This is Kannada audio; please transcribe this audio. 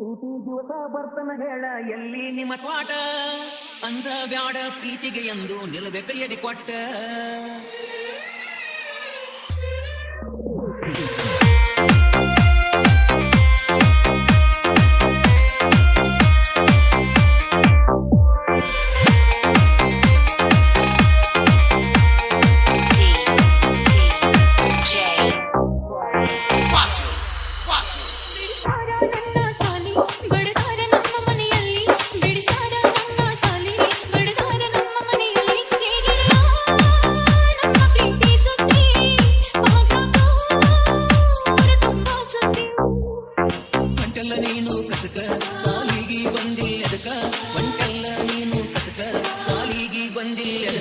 ಸೂಟಿ ದಿವಸ ಬರ್ತನ ಹೇಳ ಎಲ್ಲಿ ನಿಮ್ಮ ತ್ವಾಟ ಅಂದ ಬ್ಯಾಡ ಪ್ರೀತಿಗೆ ಎಂದು ನಿಲ್ಲದೆ ಎದಿ ಕೊಟ್ಟ. mandir